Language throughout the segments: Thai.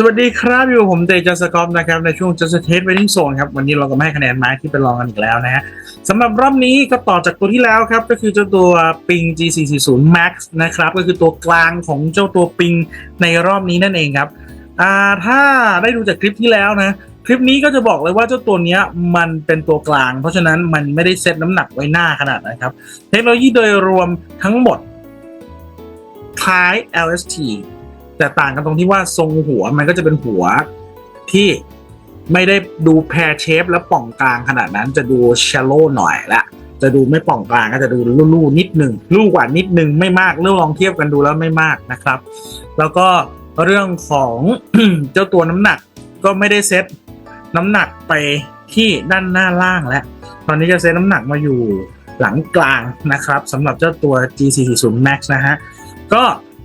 สวัสดีครับอยู่กับผมเตจัสกอฟนะครับในช่วง Just Test Waiting Zone ครับวันนี้เราก็มาให้คะแนนไม้ที่เป็นรองกันอีกแล้วนะฮะสำหรับรอบนี้ก็ต่อจากตัวที่แล้วครับ ก็คือเจ้าตัวปิง G440 Max นะครับก็คือตัวกลางของเจ้าตัวปิงในรอบนี้นั่นเองครับอ่าถ้าได้ดูจากคลิปที่แล้วนะ คลิปนี้ก็จะบอกเลยว่าเจ้าตัวนี้มันเป็นตัวกลาง เพราะฉะนั้นมันไม่ได้เซตน้ำหนักไว้หน้าขนาดนั้นครับเทคโนโลยีโดยรวมทั้งหมดคล้าย LST แต่ต่างกันตรงที่ว่าทรงหัวมันก็จะเป็นหัวที่ไม่ได้ดูแพรเชฟและป่องกลางขนาดนั้นจะดูช l โลหน่อยละจะดูไม่ป่องกลางก็จะดูลู่ๆนิดหนึ่งลู่กว่านิดหนึ่งไม่มากเรื่องลองเทียบกันดูแล้วไม่มากนะครับ แล้วก็เรื่องของเจ้าตัวน้ำหนักก็ไม่ได้เซตน้ำหนักไปที่ด้านหน้าล่างแล้วตอนนี้จะเซตน้ำหนักมาอยู่หลังกลางนะครับสำหรับเจ้าตัว G440 Max นะฮะก็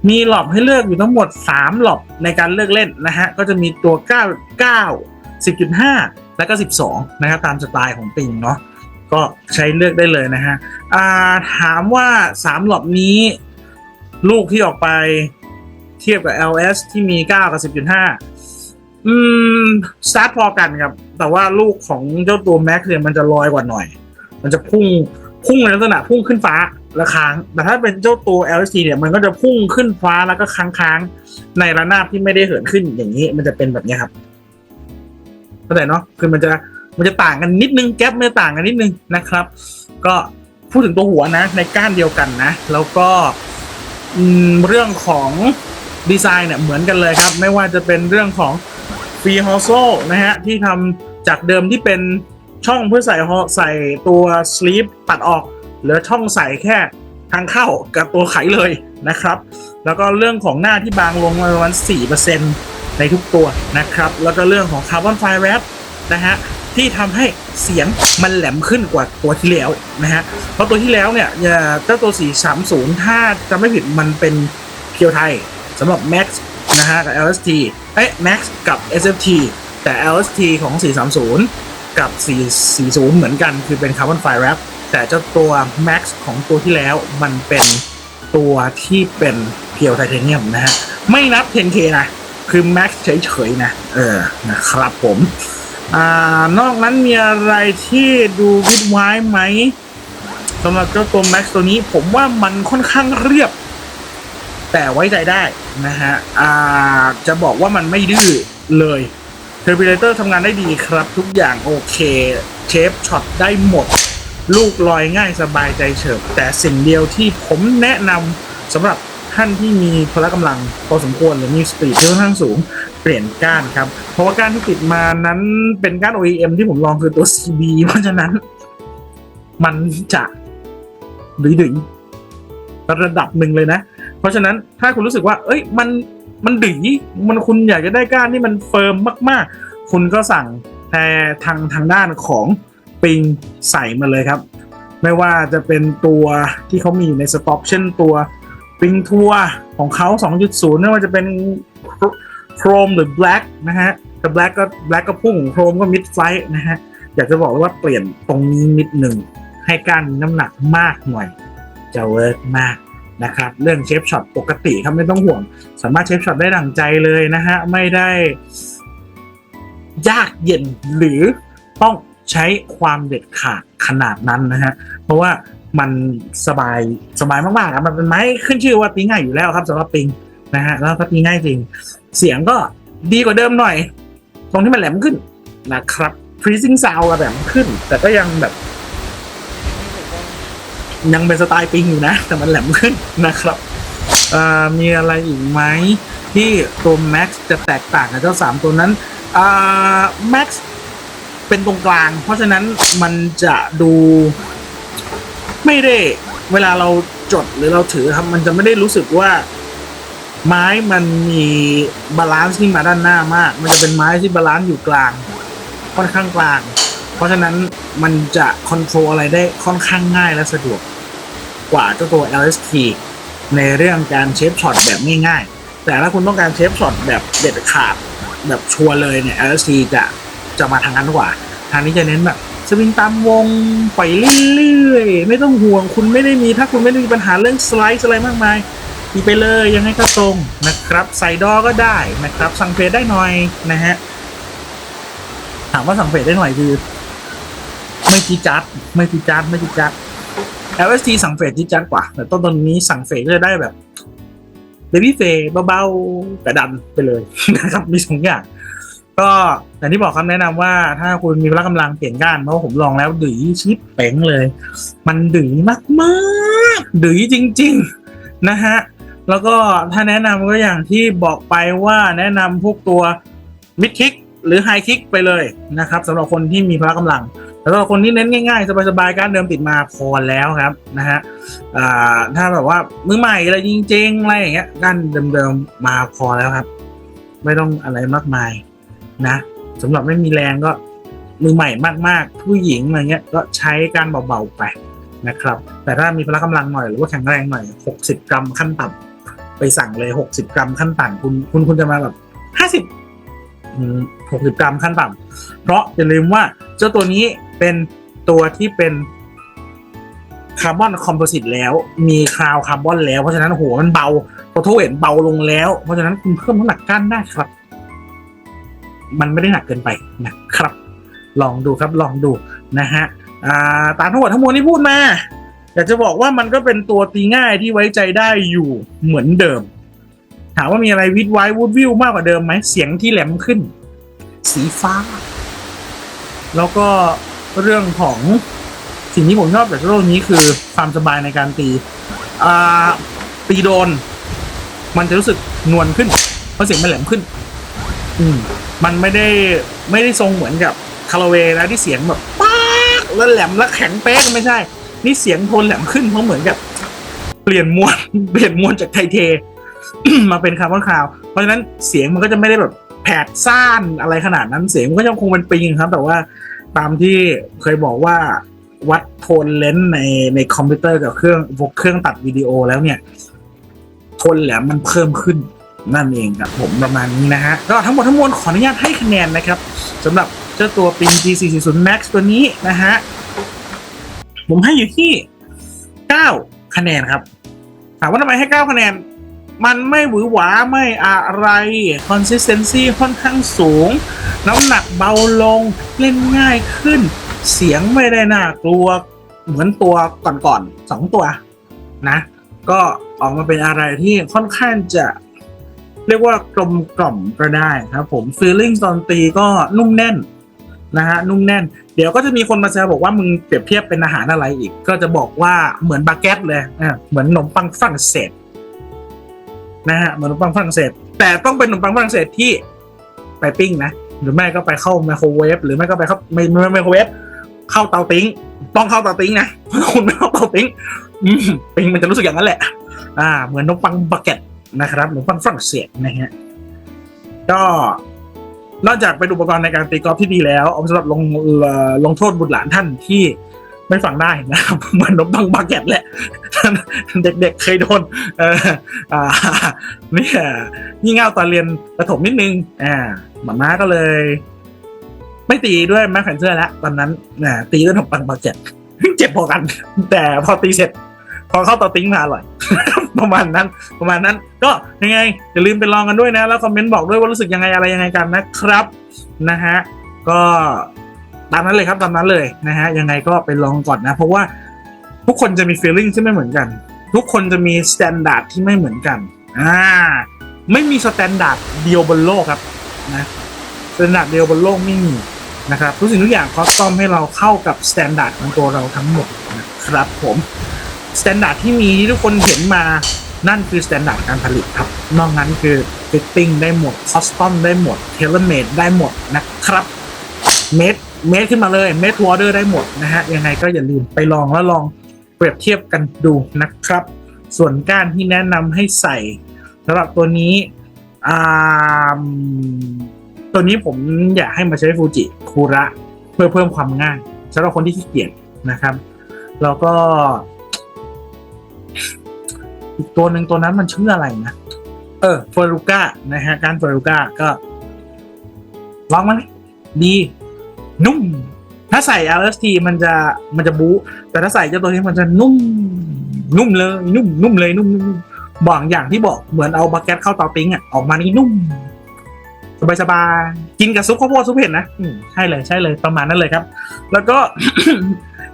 มีหลอบให้เลือกอยู่ทั้งหมด 3 หลอบในการเลือกเล่นนะฮะ ก็จะมีตัว 9 9 10.5 แล้วก็ 12 นะครับ ตามสไตล์ของปิงเนาะ ก็ใช้เลือกได้เลยนะฮะถามว่า 3 หลอบนี้ ลูกที่ออกไปเทียบกับ LS ที่มี 9 กับ 10.5 อืม สตาร์ทพอกันครับ แต่ว่าลูกของเจ้าตัว Max เนี่ยมันจะลอยกว่าหน่อย มันจะพุ่ง พุ่งในลักษณะพุ่งขึ้นฟ้า และค้าง แต่ถ้าเป็นเจ้าตัว LSD เนี่ยมันก็จะพุ่งขึ้นฟ้าแล้วก็ค้างค้างๆในระนาบที่ไม่ได้เหินขึ้นอย่างนี้ มันจะเป็นแบบนี้ครับเข้าใจเนาะคือมันจะมันจะต่างกันนิดนึงแก๊ปมันจะต่างกันนิดนึงนะครับ ก็พูดถึงตัวหัวนะ ในก้านเดียวกันนะ แล้วก็เรื่องของดีไซน์เนี่ยเหมือนกันเลยครับ ไม่ว่าจะเป็นเรื่องของฟรีฮอโซนะฮะที่ทำจากเดิมที่เป็นช่องเพื่อใส่ใส่ตัวสลีปตัดออก เหลือช่องใส่แค่ทางเข้ากับตัวไขเลยนะครับ แล้วก็เรื่องของหน้าที่บางลงมาประมาณ4%ในทุกตัวนะครับ แล้วก็เรื่องของคาร์บอนไฟแรปนะฮะที่ทำให้เสียงมันแหลมขึ้นกว่าตัวที่แล้วนะฮะ เพราะตัวที่แล้วเนี่ยเจ้าตัว 430 ถ้าจะไม่ผิดมันเป็นเพียวไทยสำหรับ Max นะฮะกับ LST เอ้ย Max กับ SFT แต่ LST ของ 430 กับ 440 เหมือนกันคือเป็นคาร์บอนไฟแรป แต่เจ้าตัว Max ของตัวที่แล้วมันเป็นตัวที่เป็นเพียวไทเทเนียมนะฮะ ไม่นับ 10K นะ คือ Max เฉยๆนะ เออ นะครับผมอ่านอกนั้นมีอะไรที่ดูวิดไว้ไหมสำหรับเจ้าตัว Max ตัวนี้ผมว่ามันค่อนข้างเรียบ แต่ไว้ใจได้นะฮะอ่าจะบอกว่ามันไม่ดื้อเลยเทอร์ i ิเลเตอร์ทำงานได้ดีครับ ทุกอย่างโอเค เชฟช็อตได้หมด ลูกลอยง่ายสบายใจเฉิบแต่สิ่งเดียวที่ผมแนะนำสำหรับท่านที่มีพละกำลังพอสมควรหรือมีสปีดที่ค่อนข้างสูงเปลี่ยนก้านครับ เพราะว่าก้านที่ติดมานั้นเป็นก้าน OEM ที่ผมลองคือตัว CB เพราะฉะนั้น มันจะดื้อๆระดับหนึ่งเลยนะ เพราะฉะนั้นถ้าคุณรู้สึกว่า เอ้ย มันมันดื้อมันคุณอยากจะได้ก้านที่มันเฟิร์มมาก ๆ คุณก็สั่งแต่ทางทางด้านของ ปิงใส่มาเลยครับ ไม่ว่าจะเป็นตัวที่เขามีอยู่ในสต็อกเช่นตัวปิงทัวของเขา 2.0 ไม่ว่าจะเป็นโครมหรือ black นะฮะแต่ black ก็ black ก็พุ่งโครมก็ mid flight นะฮะอยากจะบอกเลยว่าเปลี่ยนตรงนี้นิดหนึ่งให้การน้ำหนักมากหน่อย จะเวิร์กมากนะครับ เรื่องเชฟช็อตปกติครับไม่ต้องห่วง สามารถเชฟช็อตได้ดังใจเลยนะฮะ ไม่ได้ยากเย็นหรือต้อง ใช้ความเด็ดขาดขนาดนั้นนะฮะเพราะว่ามันสบายสบายมากๆครับมันเป็นไม้ขึ้นชื่อว่าตีง่ายอยู่แล้วครับสำหรับปิงนะฮะแล้วก็ตีง่ายจริง เสียงก็ดีกว่าเดิมหน่อย ตรงที่มันแหลมขึ้นนะครับ freezing sound แหลมขึ้น แต่ก็ยังแบบ ยังเป็นสไตล์ปิงอยู่นะ แต่มันแหลมขึ้นนะครับมีอะไรอีกไหมที่ตัว Max จะแตกต่างกับเจ้าสามตัวนั้นอ่า Max เป็นตรงกลาง เพราะฉะนั้นมันจะดูไม่ได้เวลาเราจดหรือเราถือครับ มันจะไม่ได้รู้สึกว่า ไม้มันมีบาลานซ์ที่มาด้านหน้ามาก มันจะเป็นไม้ที่บาลานซ์อยู่กลาง ค่อนข้างกลาง เพราะฉะนั้นมันจะคอนโทรลอะไรได้ค่อนข้างง่ายและสะดวกกว่าเจ้าตัว LST ในเรื่องการเชฟช็อตแบบง่ายๆแต่ถ้าคุณต้องการเชฟช็อตแบบเด็ดขาดแบบชัวร์เลยเนี่ย LST จะ จะมาทางนั้นกว่า ทางนี้จะเน้นแบบสวิงตามวงปล่อยเรื่อยๆไม่ต้องห่วงคุณไม่ได้มี ถ้าคุณไม่ได้มีปัญหาเรื่องสไลด์อะไรมากมายตีไปเลยยังไงก็ตรงนะครับใส่ดอก็ได้นะครับ สังเฟสได้หน่อยนะฮะถามว่าสังเฟสได้หน่อยคือ ไม่จีจัด ไม่จีจัดไม่จีจัด LST สังเฟสจีจัดกว่า แต่ต้นตอนนี้สังเฟสก็จะได้แบบเบบี้เฟสเบาๆกระดันไปเลยนะครับมีสองอย่าง ก็อย่างที่บอกคำแนะนำว่าถ้าคุณมีพละกำลังเปลี่ยนก้านเพราะผมลองแล้วดื้อชิปเป๋งเลย มันดื้อมากๆดื้อจริง ๆนะฮะแล้วก็ถ้าแนะนำก็อย่างที่บอกไปว่าแนะนำพวกตัวมิดคิกหรือไฮคิกไปเลยนะครับสำหรับคนที่มีพละกำลังแล้วก็คนที่เน้นง่ายๆ สบายๆการเดิมติดมาพอแล้วครับนะฮะถ้าแบบว่ามือใหม่อะไรจริงๆอะไรอย่างเงี้ยก้านเดิมๆมาพอแล้วครับ ไม่ต้องอะไรมากมาย นะสำหรับไม่มีแรงก็มือใหม่มากๆ ผู้หญิงอะไรเงี้ยก็ใช้การเบาๆไปนะครับ แต่ถ้ามีพละกำลังหน่อยหรือว่าแข็งแรงหน่อย 60 กรัมขั้นต่ำไปสั่งเลย 60 กรัมขั้นต่ำคุณคุณคุณจะมาแบบ 5060 กรัมขั้นต่ำเพราะอย่าลืมว่าเจ้าตัวนี้เป็นตัวที่เป็นคาร์บอนคอมโพสิตแล้วมีคราวคาร์บอนแล้วเพราะฉะนั้นหัวมันเบาโทโทเห็นเบาลงแล้ว เพราะฉะนั้นคุณเพิ่มน้ำหนักก้านได้ครับ มันไม่ได้หนักเกินไปนะครับ ลองดูครับลองดูนะฮะตามทั้งหมดทั้งมวลที่พูดมาอยากจะบอกว่ามันก็เป็นตัวตีง่ายที่ไว้ใจได้อยู่เหมือนเดิม ถามว่ามีอะไรวิดไว้วูดวิวมากกว่าเดิมไหมเสียงที่แหลมขึ้น สีฟ้า แล้วก็เรื่องของสิ่งที่ผมชอบจากโลกนี้คือความสบายในการตีตีโดน มันจะรู้สึกนวลขึ้นเพราะเสียงมันแหลมขึ้น อืม มันไม่ได้ไม่ได้ทรงเหมือนกับคาราเวลนะที่เสียงแบบป๊ากแล้วแหลมแล้วแข็งเป๊กไม่ใช่ นี่เสียงโทนแหลมขึ้นเพราะเหมือนกับ เปลี่ยนมวลเปลี่ยนมวลจากไทเท มาเป็นคาร์บอนคาว เพราะฉะนั้นเสียงมันก็จะไม่ได้แบบแผดซ่านอะไรขนาดนั้นเสียงมันก็ยังคงเป็นปิงครับ แต่ว่าตามที่เคยบอกว่าวัดโทนเลนส์ในในคอมพิวเตอร์กับเครื่องพวกเครื่องตัดวิดีโอแล้วเนี่ย โทนแหลมมันเพิ่มขึ้น นั่นเองครับผมประมาณนี้นะฮะก็ทั้งหมดทั้งมวลขออนุญาตให้คะแนนนะครับสำหรับเจ้าตัวปิง G440 Max ตัวนี้นะฮะผมให้อยู่ที่ 9 คะแนนครับ ถามว่าทำไมให้ 9 คะแนน มันไม่หวือหวาไม่อะไร consistency ค่อนข้างสูง น้ำหนักเบาลงเล่นง่ายขึ้น เสียงไม่ได้น่ากลัว เหมือนตัวก่อนๆสองตัวนะ ก็ออกมาเป็นอะไรที่ค่อนข้างจะ เรียกว่ากลมกล่อมก็ได้ครับผม feeling ตอนตีก็นุ่มแน่นนะฮะนุ่มแน่น เดี๋ยวก็จะมีคนมาแซวบอกว่ามึงเปรียบเทียบเป็นอาหารอะไรอีก ก็จะบอกว่าเหมือนบาเก็ตเลยอะเหมือนขนมปังฝรั่งเศสนะฮะเหมือนขนมปังฝรั่งเศส แต่ต้องเป็นขนมปังฝรั่งเศสที่ไปปิ้งนะหรือไม่ก็ไปเข้าไมโครเวฟหรือไม่ก็ไปเข้าไม่ไม่ไมโครเวฟเข้าเตาติ้งต้องเข้าเตาติ้งนะคุณไม่เข้าเตาติ้งอืมปิ้งมันจะรู้สึกอย่างนั้นแหละ อ่า เหมือนขนมปังบาเก็ต นะครับขนมปังฝรั่งเศสนะฮะก็นอกจากเป็นอุปกรณ์ในการตีกอล์ฟที่ดีแล้ว เอาสำหรับลงลงโทษบุตรหลานท่านที่ไม่ฟังได้นะครับเหมือนนมปังบาเก็ตแหละ เด็กๆเคยโดนเอออ่านี่ยงี่เง่าตอนเรียนประถมนิดนึงอ่าหมาม่าก็เลย ไม่ตีด้วยแม็กแฟนเซอร์แล้วตอนนั้นตีด้วยนมปังบาเก็ตเจ็บพอกัน แต่พอตีเสร็จ พอเข้าเตาติ้งมาอร่อย ประมาณนั้น ประมาณนั้น ก็ยังไงอย่าลืมไปลองกันด้วยนะ แล้วคอมเมนต์บอกด้วยว่ารู้สึกยังไงอะไรยังไงกันนะครับนะฮะก็ตามนั้นเลยครับตามนั้นเลยนะฮะยังไงก็ไปลองก่อนนะ เพราะว่าทุกคนจะมี feeling ที่ไม่เหมือนกัน ทุกคนจะมี standard ที่ไม่เหมือนกันอ่าไม่มี standard เดียวบนโลกครับนะ standard เดียวบนโลกไม่มีนะครับทุกสิ่งทุกอย่างคอสตอมให้เราเข้ากับ standard ของตัวเราทั้งหมดนะครับผม สแตนดาร์ดที่มีที่ทุกคนเห็นมานั่นคือสแตนดาร์ดการผลิตครับ นอกนั้นคือฟิตติ้งได้หมดคอสตอมได้หมดเทเลเมดได้หมดนะครับเมดเมดขึ้นมาเลยเมดทัวร์เดอร์ได้หมดนะฮะ ยังไงก็อย่าลืมไปลองแล้วลองเปรียบเทียบกันดูนะครับ ส่วนก้านที่แนะนำให้ใส่สำหรับตัวนี้ตัวนี้ผมอยากให้มาใช้ฟูจิคูระเพื่อเพิ่มความง่ายสำหรับคนที่ขี้เกียจนะครับ แล้วก็ อีกตัวหนึ่งตัวนั้นมันชื่ออะไรนะ เออเฟอรูก้านะฮะ การเฟอรูก้าก็ลองมันดีนุ่ม ถ้าใส่ LST มันจะมันจะบู๊แต่ถ้าใส่เจ้าตัวนี้มันจะนุ่ม นุ่มเลย นุ่ม นุ่มเลยนุ่มบางอย่างที่บอกเหมือนเอาบาเก็ตเข้าเตาติ้งอะออกมานี่นุ่มสบายๆกินกับซุปข้าวโพดซุปเห็ดนะใช่เลยใช่เลยประมาณนั้นเลยครับ แล้วก็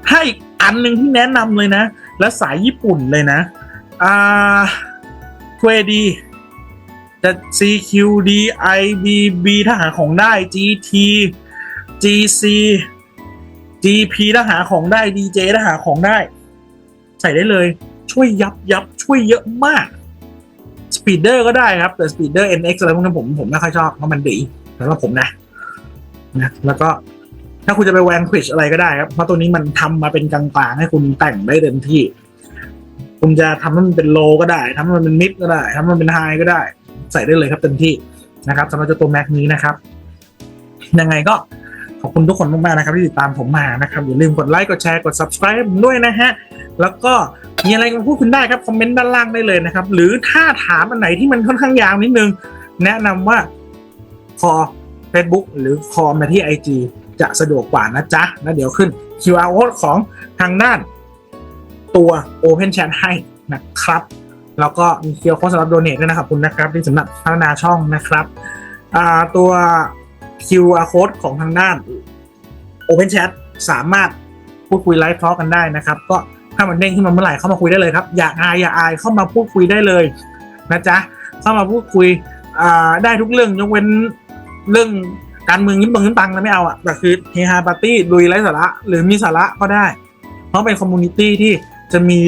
ให้อีกอันหนึ่งที่แนะนำเลยนะ และสายญี่ปุ่นเลยนะ อ่าเควดีจะ CQD IBB ถ้าหาของได้ GT GC GP ถ้าหาของได้ DJ ถ้าหาของได้ ใส่ได้เลย ช่วยยับยับช่วยเยอะมากสปีดเดอร์ก็ได้ครับ แต่สปีดเดอร์ NX อะไรพวกนั้นผมผมไม่ค่อยชอบเพราะมันดีสำหรับผมนะนะแล้วก็ ถ้าคุณจะไปแวนควิชอะไรก็ได้ครับ เพราะตัวนี้มันทำมาเป็นกลางๆ ให้คุณแต่งได้เต็มที่ คุณจะทำให้มันเป็นโลก็ได้ทำให้มันเป็นมิดก็ได้ทำให้มันเป็นไฮก็ได้ ใส่ได้เลยครับเต็มที่นะครับสำหรับเจ้าตัวแม็กนี้นะครับ ยังไงก็ขอบคุณทุกคนมากๆนะครับที่ติดตามผมมานะครับ อย่าลืมกดไลค์กดแชร์กด subscribe ด้วยนะฮะ แล้วก็มีอะไรมาพูดคุณได้ครับคอมเมนต์ด้านล่างได้เลยนะครับ หรือถ้าถามอันไหนที่มันค่อนข้างยาวนิดนึง แนะนำว่าคอ Facebook หรือคอมาที่ IG จะสะดวกกว่านะจ๊ะ แล้วเดี๋ยวขึ้น QR code ของทางด้านตัว Open Chat ให้นะครับ แล้วก็มี QR code สำหรับ donate ด้วยนะครับคุณนะครับที่สำหรับพัฒนาช่องนะครับตัว QR code ของทางด้าน Open Chat สามารถพูดคุยไลฟ์ทอกันได้นะครับ ก็ถ้ามันเด้งขึ้นมาเมื่อไหร่เข้ามาคุยได้เลยครับ อย่าอายอย่าอายเข้ามาพูดคุยได้เลยนะจ๊ะเข้ามาพูดคุยได้ทุกเรื่องยกเว้นเรื่อง การเมืองยิ้มบังยิ้มตังนะไม่เอาอะแต่คือเฮฮาปาร์ตี้ลุยไร้สาระ หรือมีสาระก็ได้ เพราะเป็นคอมมูนิตี้ที่จะมี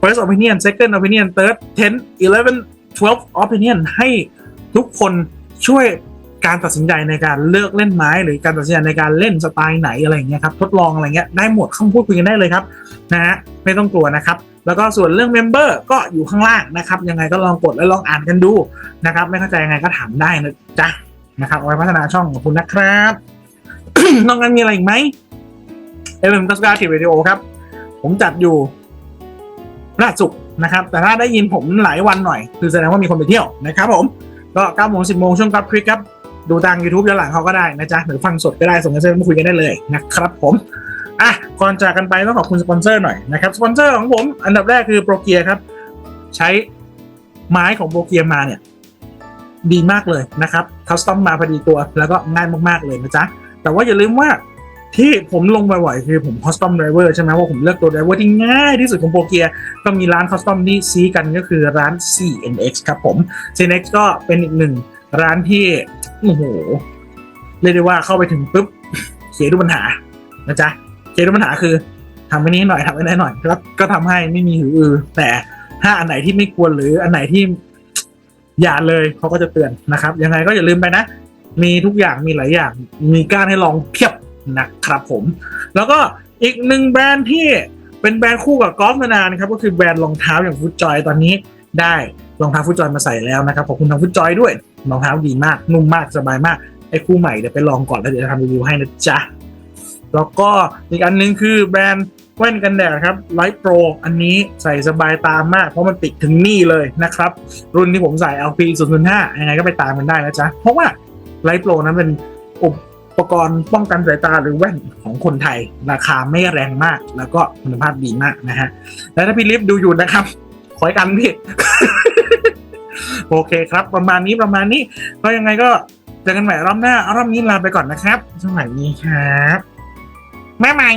first opinion second opinion third 10 11 12 opinion ให้ทุกคนช่วยการตัดสินใจในการเลือกเล่นไม้ หรือการตัดสินใจในการเล่นสไตล์ไหนอะไรเงี้ยครับทดลองอะไรเงี้ยได้หมดข้ามาพูดคุยกันได้เลยครับนะฮะไม่ต้องกลัวนะครับ แล้วก็ส่วนเรื่องเมมเบอร์ก็อยู่ข้างล่างนะครับ ยังไงก็ลองกดและลองอ่านกันดูนะครับ ไม่เข้าใจยังไงก็ถามได้นะจ๊ะ นะครับเอาไว้พัฒนาช่องของคุณนะครับนอกนั้นมีอะไรอีกไหมเอ็มกัสกาทีวิดีโอครับ ผมจัดอยู่ล่าสุกนะครับ แต่ถ้าได้ยินผมหลายวันหน่อย คือแสดงว่ามีคนไปเที่ยวนะครับผมก็9โมง10โมงช่วงกับคลิกครับ ดูทาง YouTube ย้อนหลังเขาก็ได้นะจ๊ะ หรือฟังสดก็ได้ส่งกันเซมาคุยกันได้เลยนะครับผมอะก่อนจากกันไปต้องขอบคุณสปอนเซอร์หน่อยนะครับสปอนเซอร์ของผมอันดับแรกคือโปรเกียครับ ใช้ไม้ของโปรเกียมาเนี่ย ดีมากเลยนะครับคัสตอมมาพอดีตัว แล้วก็ง่ายมากๆเลยนะจ๊ะ แต่ว่าอย่าลืมว่าที่ผมลงบ่อยๆคือผมคัสตอมไดรเวอร์ใช่ไหมว่าผมเลือกตัวไดรเวอร์ที่ง่ายที่สุดของโปเกียก็มีร้านคัสตอมที่ซีกันก็คือร้าน CNX ครับผม CNX ก็เป็นอีกหนึ่งร้านที่โอ้โหเรียกได้ว่าเข้าไปถึงปุ๊บเขียนดูปัญหานะจ๊ะเขียนดูปัญหาคือทำไปนี้หน่อยทำไปนี้หน่อยแล้วก็ทำให้ไม่มีหืออือแต่ถ้าอันไหนที่ไม่ควรหรืออันไหนที่ อย่าเลยเขาก็จะเตือนนะครับ ยังไงก็อย่าลืมไปนะ มีทุกอย่างมีหลายอย่าง มีการให้ลองเพียบนะครับผม แล้วก็อีกหนึ่งแบรนด์ที่เป็นแบรนด์คู่กับกอล์ฟมานานนะครับก็คือแบรนด์รองเท้าอย่างฟุตจอยตอนนี้ได้รองเท้าฟุตจอยมาใส่แล้วนะครับขอบคุณทางฟุตจอยด้วยรองเท้าดีมากนุ่มมากสบายมากไอ้คู่ใหม่เดี๋ยวไปลองก่อนแล้วเดี๋ยวจะทำรีวิวให้นะจ๊ะแล้วก็อีกอันหนึงคือแบรนด์ แว่นกันแดดครับไลท์โปรอันนี้ใส่สบายตามมาก เพราะมันติดถึงนี่เลยนะครับ รุ่นที่ผมใส่ LP 005ยังไงก็ไปตามกันได้นะจ๊ะ เพราะว่าไลท์โปรนั้นเป็นอุปกรณ์ป้องกันสายตาหรือแว่นของคนไทย ราคาไม่แรงมากแล้วก็คุณภาพดีมากนะฮะ แล้วถ้าพี่ลิฟดูอยู่นะครับ ขอให้กันพี่โอเคครับ ประมาณนี้ประมาณนี้ก็ยังไงก็เจอกันใหม่รอบหน้า รอบนี้ลาไปก่อนนะครับสวัสดีครับแม่ใหม่